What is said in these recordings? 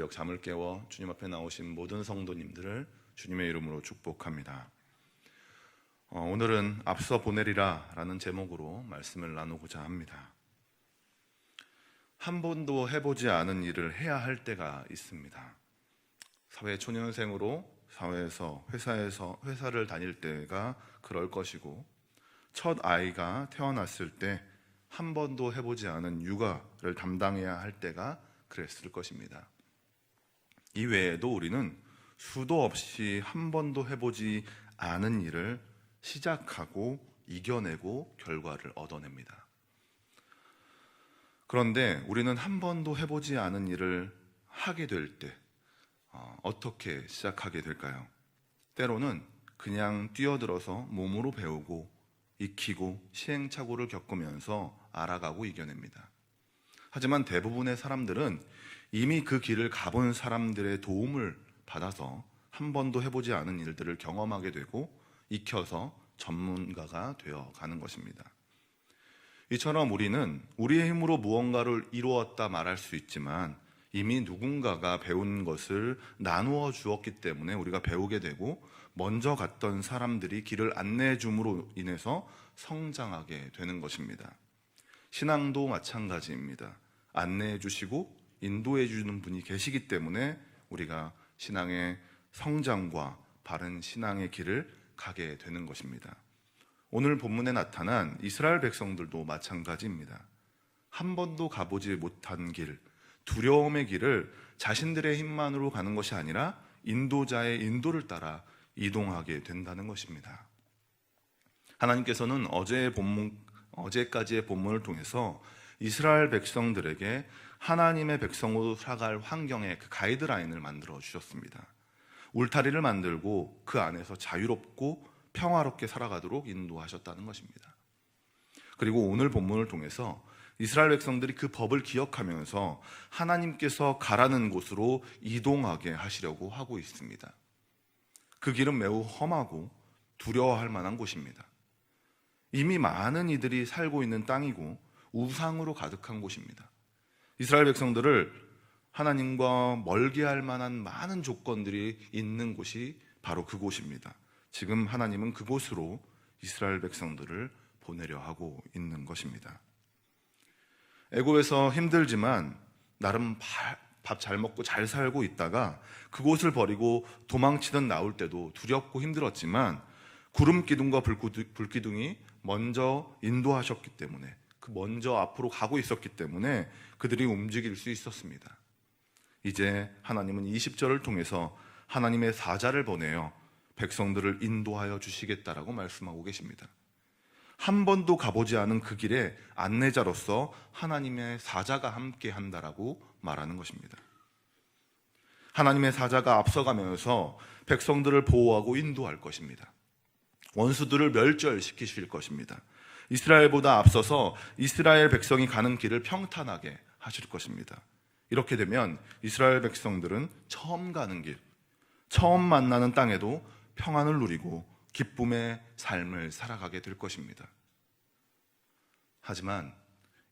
새벽 잠을 깨워 주님 앞에 나오신 모든 성도님들을 주님의 이름으로 축복합니다. 어, 오늘은 앞서 보내리라 라는 제목으로 말씀을 나누고자 합니다. 한 번도 해보지 않은 일을 해야 할 때가 있습니다. 사회 초년생으로 사회에서 회사에서 회사를 다닐 때가 그럴 것이고 첫 아이가 태어났을 때 한 번도 해보지 않은 육아를 담당해야 할 때가 그랬을 것입니다. 이 외에도 우리는 수도 없이 한 번도 해보지 않은 일을 시작하고 이겨내고 결과를 얻어냅니다. 그런데 우리는 한 번도 해보지 않은 일을 하게 될 때, 어, 어떻게 시작하게 될까요? 때로는 그냥 뛰어들어서 몸으로 배우고 익히고 시행착오를 겪으면서 알아가고 이겨냅니다. 하지만 대부분의 사람들은 이미 그 길을 가본 사람들의 도움을 받아서 한 번도 해보지 않은 일들을 경험하게 되고 익혀서 전문가가 되어 가는 것입니다. 이처럼 우리는 우리의 힘으로 무언가를 이루었다 말할 수 있지만 이미 누군가가 배운 것을 나누어 주었기 때문에 우리가 배우게 되고 먼저 갔던 사람들이 길을 안내해 줌으로 인해서 성장하게 되는 것입니다. 신앙도 마찬가지입니다. 안내해 주시고 인도해 주는 분이 계시기 때문에 우리가 신앙의 성장과 바른 신앙의 길을 가게 되는 것입니다. 오늘 본문에 나타난 이스라엘 백성들도 마찬가지입니다. 한 번도 가보지 못한 길, 두려움의 길을 자신들의 힘만으로 가는 것이 아니라 인도자의 인도를 따라 이동하게 된다는 것입니다. 하나님께서는 어제의 본문, 어제까지의 본문을 통해서 이스라엘 백성들에게 하나님의 백성으로 살아갈 환경의 그 가이드라인을 만들어 주셨습니다. 울타리를 만들고 그 안에서 자유롭고 평화롭게 살아가도록 인도하셨다는 것입니다. 그리고 오늘 본문을 통해서 이스라엘 백성들이 그 법을 기억하면서 하나님께서 가라는 곳으로 이동하게 하시려고 하고 있습니다. 그 길은 매우 험하고 두려워할 만한 곳입니다. 이미 많은 이들이 살고 있는 땅이고 우상으로 가득한 곳입니다. 이스라엘 백성들을 하나님과 멀게 할 만한 많은 조건들이 있는 곳이 바로 그곳입니다. 지금 하나님은 그곳으로 이스라엘 백성들을 보내려 하고 있는 것입니다. 애고에서 힘들지만 나름 밥 잘 먹고 잘 살고 있다가 그곳을 버리고 도망치던 나올 때도 두렵고 힘들었지만 구름 기둥과 불 기둥이 먼저 인도하셨기 때문에 그 먼저 앞으로 가고 있었기 때문에 그들이 움직일 수 있었습니다. 이제 하나님은 20절을 통해서 하나님의 사자를 보내어 백성들을 인도하여 주시겠다라고 말씀하고 계십니다. 한 번도 가보지 않은 그 길에 안내자로서 하나님의 사자가 함께 한다라고 말하는 것입니다. 하나님의 사자가 앞서가면서 백성들을 보호하고 인도할 것입니다. 원수들을 멸절시키실 것입니다. 이스라엘보다 앞서서 이스라엘 백성이 가는 길을 평탄하게 하실 것입니다. 이렇게 되면 이스라엘 백성들은 처음 가는 길, 처음 만나는 땅에도 평안을 누리고 기쁨의 삶을 살아가게 될 것입니다. 하지만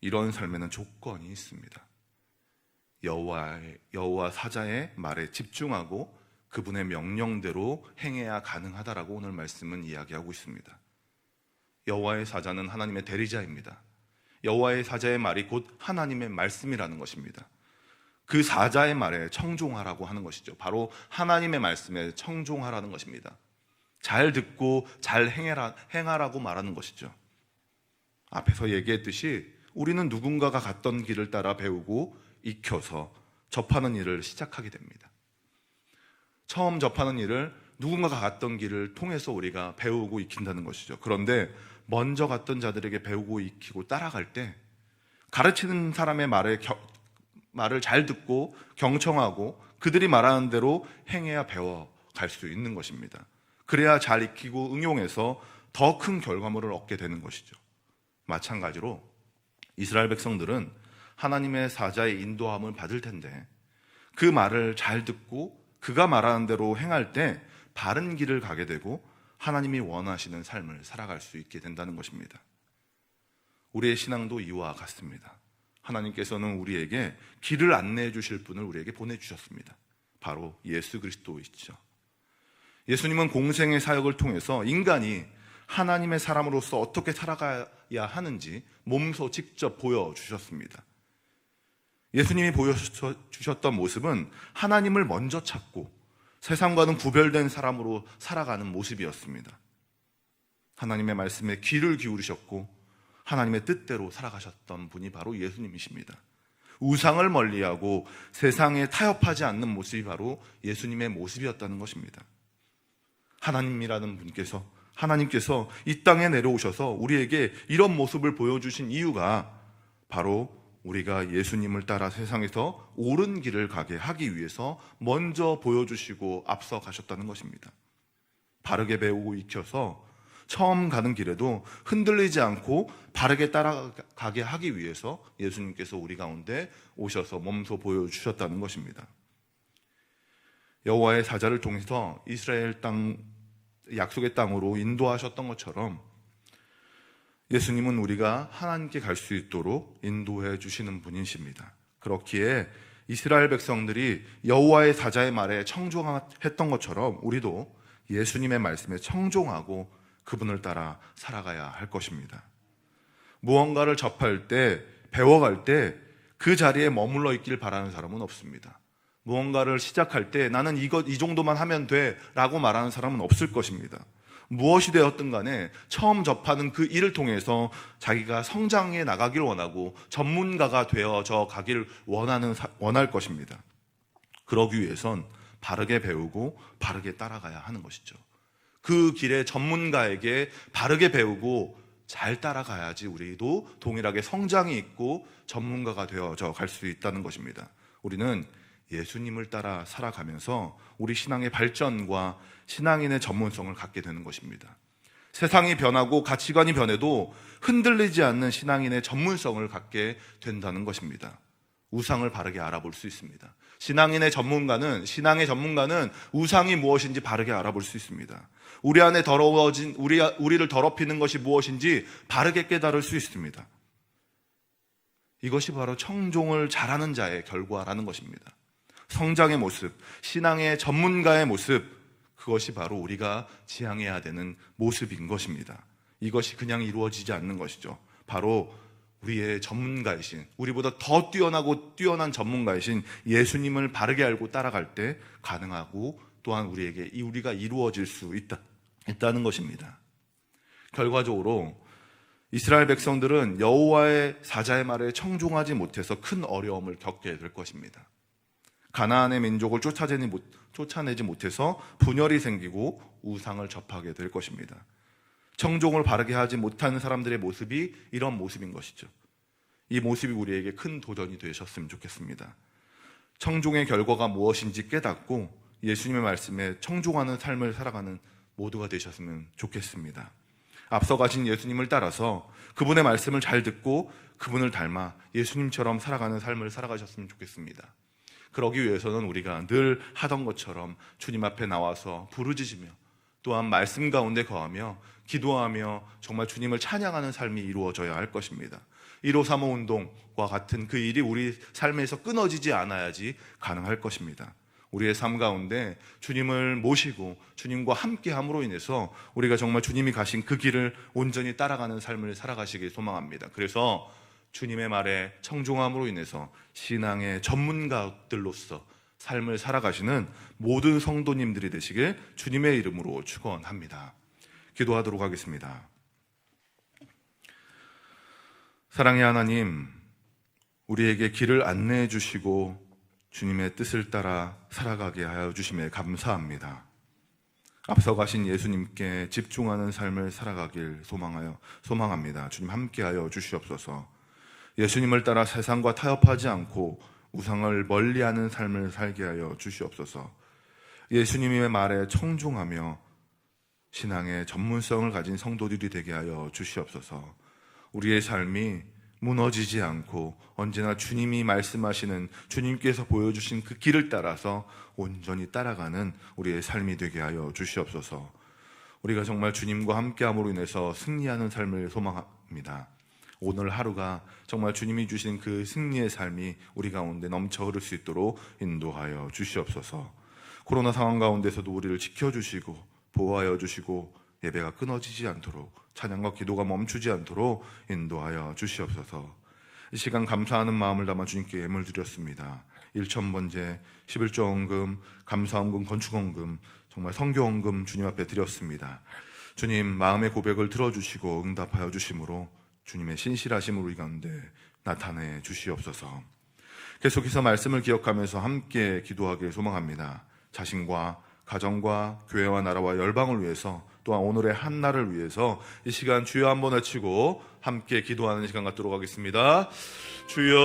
이런 삶에는 조건이 있습니다. 여호와의 여호와 사자의 말에 집중하고 그분의 명령대로 행해야 가능하다라고 오늘 말씀은 이야기하고 있습니다. 여호와의 사자는 하나님의 대리자입니다. 여호와의 사자의 말이 곧 하나님의 말씀이라는 것입니다. 그 사자의 말에 청종하라고 하는 것이죠. 바로 하나님의 말씀에 청종하라는 것입니다. 잘 듣고 잘 행해라, 행하라고 말하는 것이죠. 앞에서 얘기했듯이 우리는 누군가가 갔던 길을 따라 배우고 익혀서 접하는 일을 시작하게 됩니다. 처음 접하는 일을 누군가가 갔던 길을 통해서 우리가 배우고 익힌다는 것이죠. 그런데 먼저 갔던 자들에게 배우고 익히고 따라갈 때 가르치는 사람의 말에 겨, 말을 잘 듣고 경청하고 그들이 말하는 대로 행해야 배워갈 수 있는 것입니다. 그래야 잘 익히고 응용해서 더 큰 결과물을 얻게 되는 것이죠. 마찬가지로 이스라엘 백성들은 하나님의 사자의 인도함을 받을 텐데 그 말을 잘 듣고 그가 말하는 대로 행할 때 바른 길을 가게 되고 하나님이 원하시는 삶을 살아갈 수 있게 된다는 것입니다. 우리의 신앙도 이와 같습니다. 하나님께서는 우리에게 길을 안내해 주실 분을 우리에게 보내주셨습니다. 바로 예수 그리스도이시죠. 예수님은 공생의 사역을 통해서 인간이 하나님의 사람으로서 어떻게 살아가야 하는지 몸소 직접 보여주셨습니다. 예수님이 보여주셨던 모습은 하나님을 먼저 찾고 세상과는 구별된 사람으로 살아가는 모습이었습니다. 하나님의 말씀에 귀를 기울이셨고 하나님의 뜻대로 살아가셨던 분이 바로 예수님이십니다. 우상을 멀리하고 세상에 타협하지 않는 모습이 바로 예수님의 모습이었다는 것입니다. 하나님이라는 분께서 하나님께서 이 땅에 내려오셔서 우리에게 이런 모습을 보여주신 이유가 바로 우리가 예수님을 따라 세상에서 옳은 길을 가게 하기 위해서 먼저 보여주시고 앞서 가셨다는 것입니다. 바르게 배우고 익혀서 처음 가는 길에도 흔들리지 않고 바르게 따라가게 하기 위해서 예수님께서 우리 가운데 오셔서 몸소 보여주셨다는 것입니다. 여호와의 사자를 통해서 이스라엘 땅 약속의 땅으로 인도하셨던 것처럼 예수님은 우리가 하나님께 갈 수 있도록 인도해 주시는 분이십니다. 그렇기에 이스라엘 백성들이 여호와의 사자의 말에 청종했던 것처럼 우리도 예수님의 말씀에 청종하고 그분을 따라 살아가야 할 것입니다. 무언가를 접할 때, 배워갈 때 그 자리에 머물러 있길 바라는 사람은 없습니다. 무언가를 시작할 때 나는 이것, 이 정도만 하면 돼 라고 말하는 사람은 없을 것입니다. 무엇이 되었든 간에 처음 접하는 그 일을 통해서 자기가 성장해 나가길 원하고 전문가가 되어져 가길 원하는, 원할 것입니다. 그러기 위해선 바르게 배우고 바르게 따라가야 하는 것이죠. 그 길에 전문가에게 바르게 배우고 잘 따라가야지 우리도 동일하게 성장이 있고 전문가가 되어져 갈 수 있다는 것입니다. 우리는 예수님을 따라 살아가면서 우리 신앙의 발전과 신앙인의 전문성을 갖게 되는 것입니다. 세상이 변하고 가치관이 변해도 흔들리지 않는 신앙인의 전문성을 갖게 된다는 것입니다. 우상을 바르게 알아볼 수 있습니다. 신앙인의 전문가는, 신앙의 전문가는 우상이 무엇인지 바르게 알아볼 수 있습니다. 우리 안에 더러워진, 우리, 우리를 더럽히는 것이 무엇인지 바르게 깨달을 수 있습니다. 이것이 바로 청종을 잘하는 자의 결과라는 것입니다. 성장의 모습, 신앙의 전문가의 모습, 그것이 바로 우리가 지향해야 되는 모습인 것입니다. 이것이 그냥 이루어지지 않는 것이죠. 바로 우리의 전문가이신, 우리보다 더 뛰어나고 뛰어난 전문가이신 예수님을 바르게 알고 따라갈 때 가능하고 또한 우리에게 이 우리가 이루어질 수 있다, 있다는 것입니다. 결과적으로 이스라엘 백성들은 여호와의 사자의 말에 청종하지 못해서 큰 어려움을 겪게 될 것입니다. 가나안의 민족을 쫓아내지, 못해서 분열이 생기고 우상을 접하게 될 것입니다. 청종을 바르게 하지 못하는 사람들의 모습이 이런 모습인 것이죠. 이 모습이 우리에게 큰 도전이 되셨으면 좋겠습니다. 청종의 결과가 무엇인지 깨닫고 예수님의 말씀에 청종하는 삶을 살아가는 모두가 되셨으면 좋겠습니다. 앞서 가신 예수님을 따라서 그분의 말씀을 잘 듣고 그분을 닮아 예수님처럼 살아가는 삶을 살아가셨으면 좋겠습니다. 그러기 위해서는 우리가 늘 하던 것처럼 주님 앞에 나와서 부르짖으며 또한 말씀 가운데 거하며 기도하며 정말 주님을 찬양하는 삶이 이루어져야 할 것입니다. 1호3호 운동과 같은 그 일이 우리 삶에서 끊어지지 않아야지 가능할 것입니다. 우리의 삶 가운데 주님을 모시고 주님과 함께 함으로 인해서 우리가 정말 주님이 가신 그 길을 온전히 따라가는 삶을 살아가시길 소망합니다. 그래서 주님의 말에 청종함으로 인해서 신앙의 전문가들로서 삶을 살아가시는 모든 성도님들이 되시길 주님의 이름으로 축원합니다. 기도하도록 하겠습니다. 사랑의 하나님, 우리에게 길을 안내해 주시고 주님의 뜻을 따라 살아가게 하여 주심에 감사합니다. 앞서 가신 예수님께 집중하는 삶을 살아가길 소망하여 소망합니다. 주님 함께하여 주시옵소서. 예수님을 따라 세상과 타협하지 않고 우상을 멀리하는 삶을 살게 하여 주시옵소서. 예수님의 말에 청중하며 신앙의 전문성을 가진 성도들이 되게 하여 주시옵소서. 우리의 삶이 무너지지 않고 언제나 주님이 말씀하시는 주님께서 보여주신 그 길을 따라서 온전히 따라가는 우리의 삶이 되게 하여 주시옵소서. 우리가 정말 주님과 함께함으로 인해서 승리하는 삶을 소망합니다. 오늘 하루가 정말 주님이 주신 그 승리의 삶이 우리 가운데 넘쳐 흐를 수 있도록 인도하여 주시옵소서. 코로나 상황 가운데서도 우리를 지켜주시고 보호하여 주시고 예배가 끊어지지 않도록 찬양과 기도가 멈추지 않도록 인도하여 주시옵소서. 이 시간 감사하는 마음을 담아 주님께 예물 드렸습니다. 1천번제, 11조 헌금, 감사헌금, 건축헌금, 정말 성교헌금 주님 앞에 드렸습니다. 주님 마음의 고백을 들어주시고 응답하여 주심으로 주님의 신실하심을 우리 가운데 나타내 주시옵소서. 계속해서 말씀을 기억하면서 함께 기도하길 소망합니다. 자신과 가정과 교회와 나라와 열방을 위해서 또한 오늘의 한 날을 위해서 이 시간 주여 한번 외치고 함께 기도하는 시간 갖도록 하겠습니다. 주여